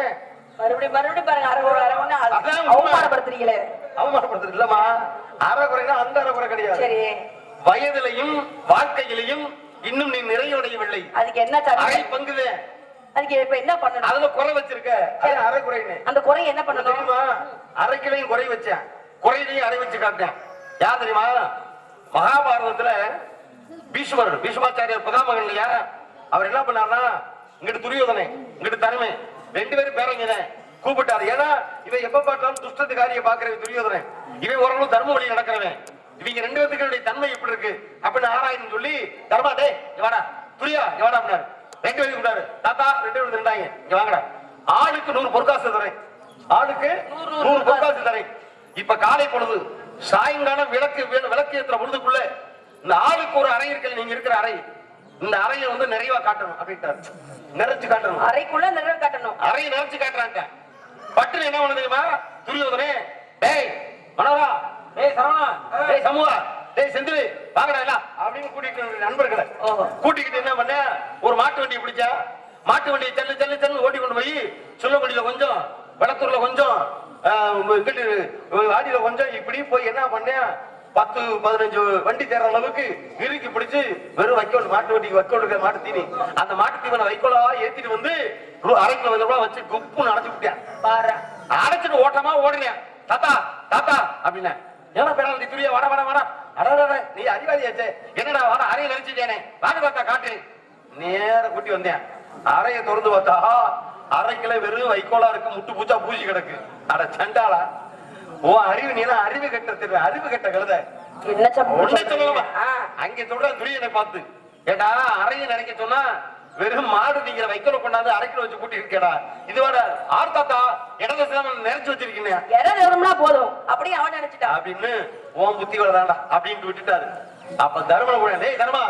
மறுபடியும் மறுபடியும் பாருங்க அதான் உண்மை. அவமானப்படுத்துறீங்களே. அவமானப்படுத்துறது இல்லம்மா. அறகுறைனா அந்த அறகுறை கிடையாது. சரி. வயதிலையும் வாழ்க்கையிலையும் இன்னும் நீ நிறைவடையவில்லை. அதுக்கு என்ன அரை சாமி பங்குதே. அதுக்கு இப்ப என்ன பண்ணணும்? அதுல குறை வச்சிருக்க. அது அரை குறைன்னு. அந்த குறை என்ன பண்ணணும்? தெரியுமா? அரைக்கிலையும் குறை வச்சேன். குறையிலையும் அரை வச்சு காட்டேன். யார் தெரியுமா? மகாபாரதத்துல பீஷ்மர் பீஷ்மாச்சாரியர் பிரதாமகன் இல்லையா? அவர் என்ன பண்ணாருன்னா இங்கிட்டு துரியோதனை இங்கிட்டு தருமை ரெண்டு பேரும் பேரங்க கூப்பிட்டாரு. ஏன்னா இவன் எப்ப பார்த்தாலும் துஷ்டத்துக்காரிய பாக்குறவன் துரியோதனன். இவன் ஓரளவு தர்ம வழி நடக்கிறவன். இவங்க ரெண்டு பேத்துக்களுடைய தன்மை எப்படி இருக்கு? அப்படின்னு ஆராயணும் சொல்லி தர்மா டே வாடா. துரியா எவாடா அப்படின்னாரு ரெண்டு பேரும் கூப்பிட்டாரு தாத்தா ரெண்டு பேரும் நின்றாங்க இங்க வாங்கடா. ஆளுக்கு நூறு பொற்காசு தரேன். ஆளுக்கு நூறு பொற்காசு. தரேன். இப்ப காலை பொழுது சாயங்காலம் விளக்கு விளக்கு ஏத்துற பொழுதுக்குள்ள இந்த ஆளுக்கு ஒரு அறை இருக்கல நீங்க இருக்கிற அறை. இந்த அறையை வந்து நிறைவா காட்டணும் அப்படின்ட்டாரு. நிறைச்சு காட்டணும். அறைக்குள்ள நிறைவு காட்டணும். அறையை நிறைச்சு காட்டுறாங்க. பட்டு என்ன பண்ணு தெரியுமா? துரியோதனே டேய் மனோரா டேய் சரவணா. டேய் சமூகா. டேய் செந்தில் வாங்கடா எல்லாம். அப்படின்னு கூட்டிட்டு வந்த நண்பர்களை. கூட்டிக்கிட்டு என்ன பண்ண? ஒரு மாட்டு வண்டியை பிடிச்சா மாட்டு வண்டியை செல்லு செல்லு செல்லு ஓட்டி கொண்டு போய் சொல்லப்படியில கொஞ்சம் வடத்தூர்ல கொஞ்சம் இங்கிட்டு வாடியில கொஞ்சம் இப்படி போய் என்ன பண்ணேன் பத்து பதினஞ்சு வண்டி தேர்ற அளவுக்கு இறுக்கி பிடிச்சு வெறும் வைக்கோல் மாட்டு வண்டிக்கு வைக்கோல் இருக்கிற மாட்டு தீனி. அந்த மாட்டு தீவனை வைக்கோலா ஏத்திட்டு வந்து அரை கிலோ கொஞ்சம் வச்சு குப்புன்னு அடைச்சு விட்டேன். அடைச்சிட்டு ஓட்டமா ஓடுனேன். தாத்தா தாத்தா அப்படின்னா ஏன்னா பேரா நீ துரியா வாடா வாடா வாடா அடடா நீ அறிவாளியாச்சே என்னடா வாடா அறையை நினைச்சிட்டேனே வாங்க தாத்தா காட்டு. நேர கூட்டி வந்தேன். அறையை திறந்து பார்த்தா அரைக்கில வெறும் வைக்கோலா இருக்கு முட்டு பூச்சா பூசி கிடக்கு. அட சண்டாளா. ஓ அறிவு நீ தான் அறிவு கட்ட தெரியும் அறிவு கட்ட கழுத. என்ன ஆ, அங்க சொல்ற துரியனை பார்த்து. ஏடா அறையை நினைக்க சொன்னா வெறும் மாடு நீங்க வைக்கல கொண்டாந்து அரைக்கில வச்சு கூட்டி இருக்கேடா. இதுவோட ஆர் தாத்தா இடது சிலம நிறைச்சு வச்சிருக்கீங்க. நிறம்னா போதும். அப்படியே அவன் நினைச்சிட்டான் அப்படின்னு உன் புத்தி வேண்டாம் அப்படின்ட்டு விட்டுட்டாரு. அப்ப தர்மனை கூட டேய் தர்மா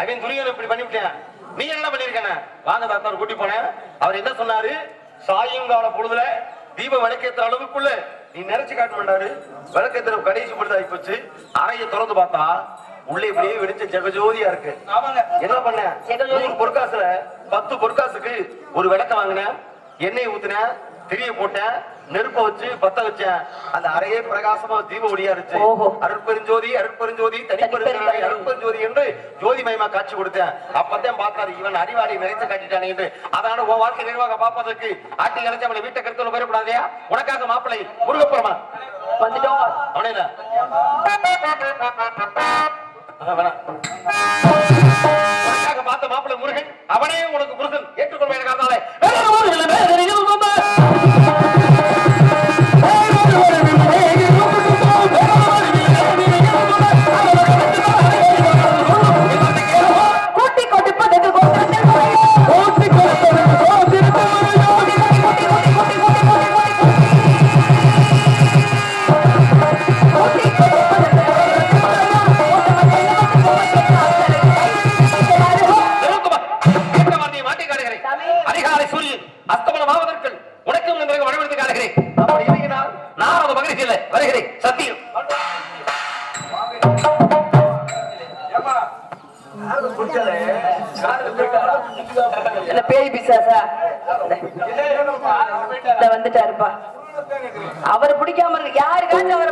அவன் துரியனை இப்படி பண்ணிவிட்டேன். நீ என்ன பண்ணிருக்கன வாங்க தாத்தா கூட்டி போனேன். அவர் என்ன சொன்னாரு? சாயங்கால பொழுதுல தீப விளக்கேத்துற அளவுக்குள்ள நீ நிறைச்சு காட்ட மாட்டாரு விளக்கேத்துற கடைசி பொழுது ஆகி போச்சு அறையை திறந்து பார்த்தா உள்ளே இப்படியே வெடிச்ச ஜெகஜோதியா இருக்கு. என்ன பண்ண. நூறு பொற்காசுல பத்து பொற்காசுக்கு ஒரு விளக்க வாங்கினேன் எண்ணெய் ஊத்துனேன் திரிய போட்டேன் நெருப்ப வச்சு பத்த வச்சேன் அந்த அறையே பிரகாசமா தீப ஒளியா இருந்துச்சு. அருட்பெருஞ்சோதி அருட்பெருஞ்சோதி தனிப்பெருஞ்சோதி அருட்பெருஞ்சோதி என்று ஜோதி மயமா காட்சி கொடுத்தேன். அப்பதான் பார்த்தாரு இவன் அறிவாளி நிறைத்து காட்டிட்டானே என்று. அதனால உன் வாழ்க்கை நிர்வாக பார்ப்பதற்கு ஆட்டி இணைச்சு அவனை வீட்டை கருத்துல போயிடக்கூடாதையா உனக்காக மாப்பிள்ளை முருகப்புறமா வந்துட்டோம். அவனே பார்த்த மாப்பிள்ள முருகன் அவனே உனக்கு புருஷன் ஏற்றுக்கொள்வாய்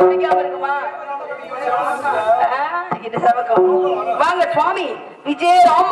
பிடிக்காம இருக்குமா இது வாங்க சுவாமி விஜய ராம்